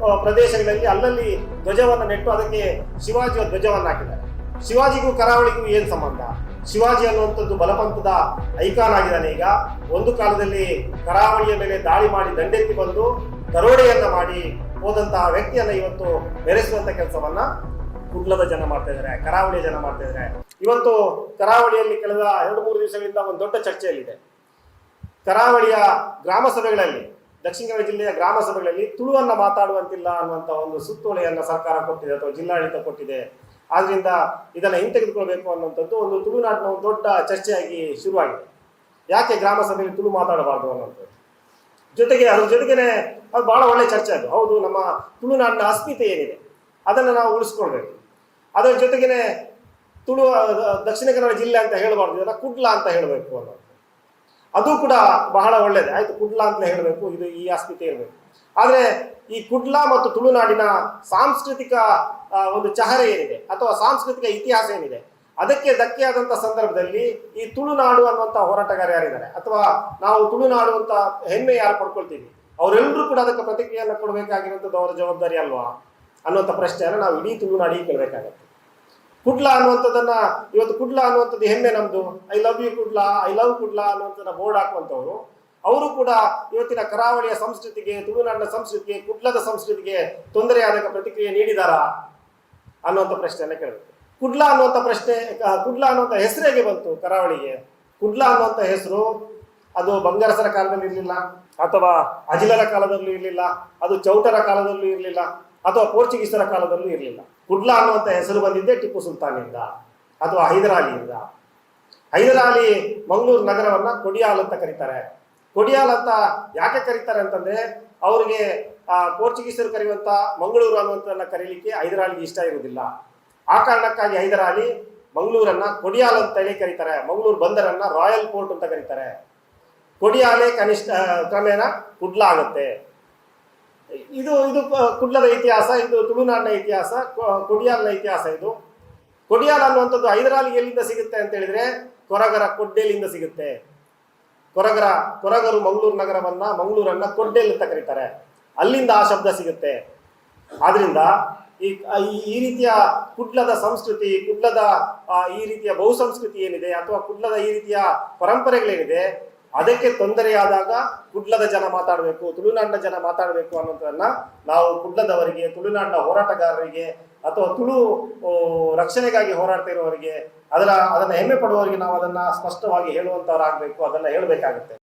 ಪ್ರದೇಶಗಳಲ್ಲಿ ಅಲ್ಲಲ್ಲಿ ಧ್ವಜವನ್ನು ನೆಟ್ಟು ಅದಕ್ಕೆ ಶಿವಾಜಿಯ ಧ್ವಜವನ್ನು ಹಾಕಿದ್ದಾರೆ. ಶಿವಾಜಿಗೂ ಕರಾವಳಿಗೂ ಏನು ಸಂಬಂಧ? ಶಿವಾಜಿ ಅನ್ನುವಂಥದ್ದು ಬಲಪಂಥದ ಐಕಾನ್ ಆಗಿದ್ದಾನೆ ಈಗ. ಒಂದು ಕಾಲದಲ್ಲಿ ಕರಾವಳಿಯ ಮೇಲೆ ದಾಳಿ ಮಾಡಿ ದಂಡೆತ್ತಿ ಬಂದು ದರೋಡೆಯನ್ನ ಮಾಡಿ ಹೋದಂತಹ ವ್ಯಕ್ತಿಯನ್ನು ಇವತ್ತು ಬೆರೆಸುವಂಥ ಕೆಲಸವನ್ನ ಕುಡ್ಲದ ಜನ ಮಾಡ್ತಾ ಇದ್ದಾರೆ, ಕರಾವಳಿಯ ಜನ ಮಾಡ್ತಾ ಇದ್ದಾರೆ. ಇವತ್ತು ಕರಾವಳಿಯಲ್ಲಿ ಕಳೆದ ಎರಡು ಮೂರು ದಿವಸಗಳಿಂದ ಒಂದು ದೊಡ್ಡ ಚರ್ಚೆಯಲ್ಲಿದೆ. ಕರಾವಳಿಯ ಗ್ರಾಮ ಸಭೆಗಳಲ್ಲಿ ದಕ್ಷಿಣ ಕನ್ನಡ ಜಿಲ್ಲೆಯ ಗ್ರಾಮ ಸಭೆಗಳಲ್ಲಿ ತುಳುವನ್ನು ಮಾತಾಡುವಂತಿಲ್ಲ ಅನ್ನುವಂಥ ಒಂದು ಸುತ್ತೋಲೆಯನ್ನು ಸರ್ಕಾರ ಕೊಟ್ಟಿದೆ ಅಥವಾ ಜಿಲ್ಲಾಡಳಿತ ಕೊಟ್ಟಿದೆ. ಆದ್ದರಿಂದ ಇದನ್ನು ಹಿಂತೆಗೆದುಕೊಳ್ಬೇಕು ಅನ್ನುವಂಥದ್ದು ಒಂದು ತುಳುನಾಡಿನ ಒಂದು ದೊಡ್ಡ ಚರ್ಚೆಯಾಗಿ ಶುರುವಾಗಿದೆ. ಯಾಕೆ ಗ್ರಾಮ ಸಭೆಯಲ್ಲಿ ತುಳು ಮಾತಾಡಬಾರ್ದು ಅನ್ನುವಂಥದ್ದು? ಜೊತೆಗೆ ಅದ್ರ ಜೊತೆಗೇನೆ ಅದು ಬಹಳ ಒಳ್ಳೆ ಚರ್ಚೆ ಅದು. ಹೌದು, ನಮ್ಮ ತುಳುನಾಡಿನ ಅಸ್ಮಿತೆ ಏನಿದೆ? ಅದನ್ನು ನಾವು ಉಳಿಸ್ಕೊಳ್ಬೇಕು. ಅದರ ಜೊತೆಗೇನೆ ತುಳು, ದಕ್ಷಿಣ ಕನ್ನಡ ಜಿಲ್ಲೆ ಅಂತ ಹೇಳಬಾರ್ದು. ಇದನ್ನು ಕುಡ್ಲ ಅಂತ ಹೇಳಬೇಕು ಅನ್ನೋದು. ಅದು ಕೂಡ ಬಹಳ ಒಳ್ಳೇದು. ಆಯಿತು, ಕುಡ್ಲಾ ಅಂತ ಹೇಳಬೇಕು, ಇದು ಈ ಅಸ್ಮಿತೆ ಇರಬೇಕು. ಆದರೆ ಈ ಕುಡ್ಲಾ ಮತ್ತು ತುಳುನಾಡಿನ ಸಾಂಸ್ಕೃತಿಕ ಒಂದು ಚಹರೆ ಏನಿದೆ, ಅಥವಾ ಸಾಂಸ್ಕೃತಿಕ ಇತಿಹಾಸ ಏನಿದೆ, ಅದಕ್ಕೆ ಧಕ್ಕೆ ಆದಂತ ಸಂದರ್ಭದಲ್ಲಿ ಈ ತುಳುನಾಡು ಅನ್ನುವಂತ ಹೋರಾಟಗಾರ ಯಾರಿದ್ದಾರೆ? ಅಥವಾ ನಾವು ತುಳುನಾಡು ಅಂತ ಹೆಮ್ಮೆ ಯಾರು ಪಡ್ಕೊಳ್ತೀವಿ? ಅವರೆಲ್ಲರೂ ಕೂಡ ಅದಕ್ಕೆ ಪ್ರತಿಕ್ರಿಯೆಯನ್ನು ಕೊಡಬೇಕಾಗಿರುವಂಥದ್ದು ಅವರ ಜವಾಬ್ದಾರಿ ಅಲ್ವಾ ಅನ್ನುವಂಥ ಪ್ರಶ್ನೆಯನ್ನು ನಾವು ಇಡೀ ತುಳುನಾಡಿಗೆ ಕೇಳಬೇಕಾಗತ್ತೆ. ಕುಡ್ಲ ಅನ್ನುವಂಥದ್ದನ್ನ, ಇವತ್ತು ಕುಡ್ಲ ಅನ್ನುವಂಥದ್ದು ಹೆಮ್ಮೆ ನಮ್ದು. I love you Kudla I love Kudla ಅನ್ನುವಂಥದ್ದನ್ನ ಬೋರ್ಡ್ ಹಾಕುವಂಥವ್ರು. ಅವರು ಕೂಡ ಇವತ್ತಿನ ಕರಾವಳಿಯ ಸಂಸ್ಕೃತಿಗೆ, ತುಳುನಾಡಿನ ಸಂಸ್ಕೃತಿಗೆ, ಕುಡ್ಲದ ಸಂಸ್ಕೃತಿಗೆ ತೊಂದರೆಯಾದಾಗ ಪ್ರತಿಕ್ರಿಯೆ ನೀಡಿದಾರಾ ಅನ್ನುವಂಥ ಪ್ರಶ್ನೆಯನ್ನು ಕೇಳಬೇಕು. ಕುಡ್ಲ ಅನ್ನುವಂಥ ಪ್ರಶ್ನೆ ಕುಡ್ಲ ಅನ್ನುವಂಥ ಹೆಸರು ಹೇಗೆ ಬಂತು ಕರಾವಳಿಗೆ. ಕುಡ್ಲ ಅನ್ನುವಂಥ ಹೆಸರು, ಅದು ಬಂಗಾರಸರ ಕಾಲದಲ್ಲಿ ಇರಲಿಲ್ಲ, ಅಥವಾ ಅಜಿಲರ ಕಾಲದಲ್ಲೂ ಇರಲಿಲ್ಲ, ಅದು ಚೌಟರ ಕಾಲದಲ್ಲೂ ಇರಲಿಲ್ಲ. ಅಥವಾ ಪೋರ್ಚುಗೀಸರ ಕಾಲದಲ್ಲೂ ಇರಲಿಲ್ಲ. ಕುಡ್ಲಾ ಅನ್ನುವಂಥ ಹೆಸರು ಬಂದಿದ್ದೇ ಟಿಪ್ಪು ಸುಲ್ತಾನಿಂದ, ಅಥವಾ ಹೈದರಾಲಿಯಿಂದ. ಹೈದರಾಲಿ ಮಂಗಳೂರು ನಗರವನ್ನ ಕೊಡಿಯಾಲ್ ಅಂತ ಕರೀತಾರೆ. ಕೊಡಿಯಾಲ್ ಅಂತ ಯಾಕೆ ಕರೀತಾರೆ ಅಂತಂದ್ರೆ, ಅವರಿಗೆ ಪೋರ್ಚುಗೀಸರು ಕರೆಯುವಂತ ಮಂಗಳೂರು ಅನ್ನುವಂಥದ್ದನ್ನ ಕರೀಲಿಕ್ಕೆ ಹೈದರಾಲಿಗೆ ಇಷ್ಟ ಇರುವುದಿಲ್ಲ. ಆ ಕಾರಣಕ್ಕಾಗಿ ಹೈದರಾಲಿ ಮಂಗಳೂರನ್ನ ಕೊಡಿಯಾಲ್ ಅಂತ ಹೇಳಿ ಕರೀತಾರೆ. ಮಂಗಳೂರು ಬಂದರನ್ನ ರಾಯಲ್ ಪೋರ್ಟ್ ಅಂತ ಕರೀತಾರೆ. ಕೊಡಿಯಾಲೆ ಕನಿಷ್ಠ ಕ್ರಮೇಣ ಕುಡ್ಲಾ ಆಗುತ್ತೆ. ಇದು ಇದು ಕುಡ್ಲದ ಇತಿಹಾಸ, ಇದು ತುಳುನಾಡಿನ ಇತಿಹಾಸ ಕೊಡಿಯಾಲ್ನ ಇತಿಹಾಸ ಇದು. ಕೊಡಿಯಾಲ್ ಅನ್ನುವಂಥದ್ದು ಹೈದರಾಲಿ ಎಲ್ಲಿಂದ ಸಿಗುತ್ತೆ ಅಂತ ಹೇಳಿದ್ರೆ, ಕೊರಗರ ಕೊಡ್ಡೆಲಿಂದ ಸಿಗುತ್ತೆ. ಕೊರಗರ, ಕೊರಗರು ಮಂಗಳೂರು ನಗರವನ್ನ ಮಂಗಳೂರನ್ನ ಕೊಡ್ಡೆಲ್ ಅಂತ ಕರೀತಾರೆ. ಅಲ್ಲಿಂದ ಆ ಶಬ್ದ ಸಿಗುತ್ತೆ. ಆದ್ರಿಂದ ಈ- ಈ ರೀತಿಯ ಕುಡ್ಲದ ಸಂಸ್ಕೃತಿ, ಕುಡ್ಲದ ಈ ರೀತಿಯ ಬಹುಸಂಸ್ಕೃತಿ ಏನಿದೆ, ಅಥವಾ ಕುಡ್ಲದ ಈ ರೀತಿಯ ಪರಂಪರೆಗಳೇನಿದೆ ಅದಕ್ಕೆ ತೊಂದರೆಯಾದಾಗ ಕುಡ್ಲದ ಜನ ಮಾತಾಡಬೇಕು, ತುಳುನಾಡಿನ ಜನ ಮಾತಾಡಬೇಕು ಅನ್ನೋದನ್ನ ನಾವು ಕುಡ್ಲದವರಿಗೆ, ತುಳುನಾಡಿನ ಹೋರಾಟಗಾರರಿಗೆ ಅಥವಾ ತುಳು ರಕ್ಷಣೆಗಾಗಿ ಹೋರಾಡ್ತಾ ಇರೋವರಿಗೆ ಅದರ, ಅದನ್ನ ಹೆಮ್ಮೆ ಪಡುವವರಿಗೆ ನಾವು ಅದನ್ನ ಸ್ಪಷ್ಟವಾಗಿ ಹೇಳುವಂಥವ್ರಾಗಬೇಕು ಅದನ್ನ ಹೇಳಬೇಕಾಗುತ್ತೆ.